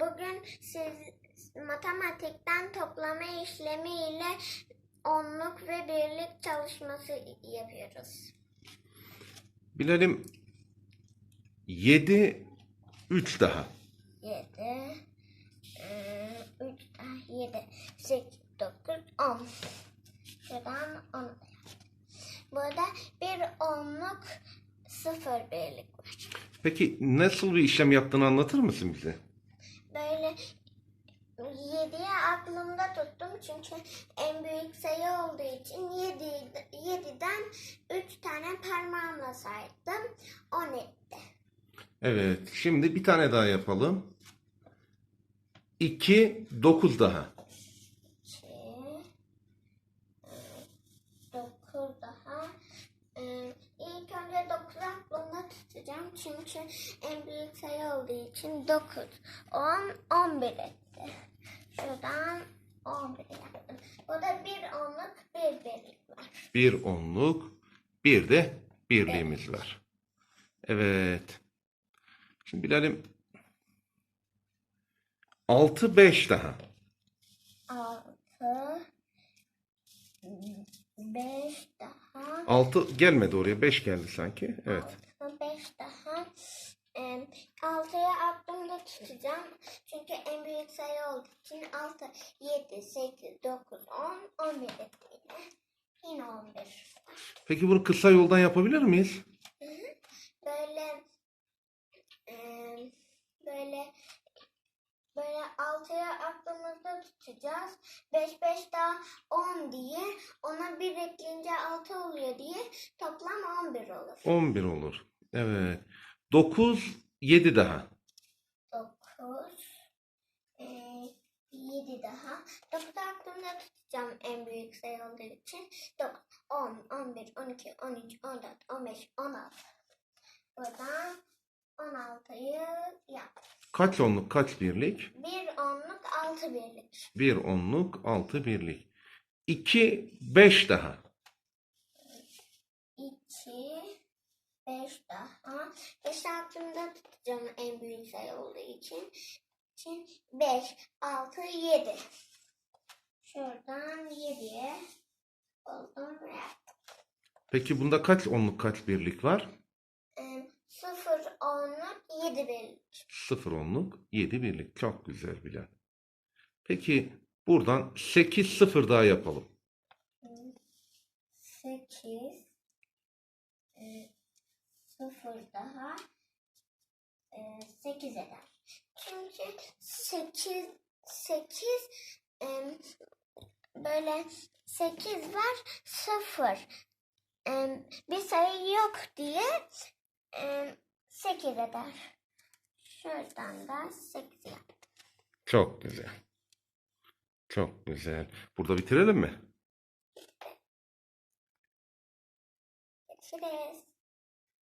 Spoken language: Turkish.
Bugün siz matematikten toplama işlemiyle onluk ve birlik çalışması yapıyoruz. Bilelim 7 3 daha. 7 3 daha 7 8 9 10 Şuradan 10 Burada bir onluk sıfır birlik var. Peki nasıl bir işlem yaptığını anlatır mısın bize? Böyle 7'ye aklımda tuttum çünkü en büyük sayı olduğu için 7, 7'den 3 tane parmağımla saydım. 10 etti. Evet. Şimdi bir tane daha yapalım. 2 9 daha. 2 9 daha. Ee, İlk önce 9'u aklımda tutacağım çünkü en büyük sayı olduğu için 9, 10, 11 etti. Şuradan 11 yaptım. Burada bir onluk bir birlik var. Bir onluk, bir de birliğimiz var. Evet. Şimdi bilelim 6 5 daha. 6 5 daha 6 gelmedi oraya 5 geldi sanki. Evet. 5 daha 6'ya aklımda tutacağım. Çünkü en büyük sayı olduğu için 6, 7, 8, 9, 10, 11 etti yine. Yine 11. Peki bunu kısa yoldan yapabilir miyiz? Böyle eee, böyle böyle 6'ya aklımızda tutacağız. 5 5 daha 10 diye ona 1 ekleyince 6 oluyor diye toplam 11 olur. 11 olur. Evet. 9 7 daha. 9 7 daha. 9 aklımda tutacağım en büyük sayı olduğu için. 9, 10, 11, 12, 13, 14, 15, 16. Buradan 16'yı yap. Kaç onluk kaç birlik? Bir onluk altı birlik. Bir onluk 6 birlik. 2 5 daha. 2, 5 daha. 5 aklımda tutacağım en büyük sayı olduğu için. İçin 5, 6, 7. Şuradan 7'ye buldum ve yaptım. Peki bunda kaç onluk kaç birlik var? 0 onluk 7 birlik. 0 onluk 7 birlik. Çok güzel Bilal. Peki buradan 8 0 daha yapalım. 8 0 daha 8 eder. Çünkü 8 8 böyle 8 var 0 bir sayı yok diye 8 eder. Şuradan da 8 yaptım. Çok güzel. Çok güzel. Burada bitirelim mi? Görüşürüz.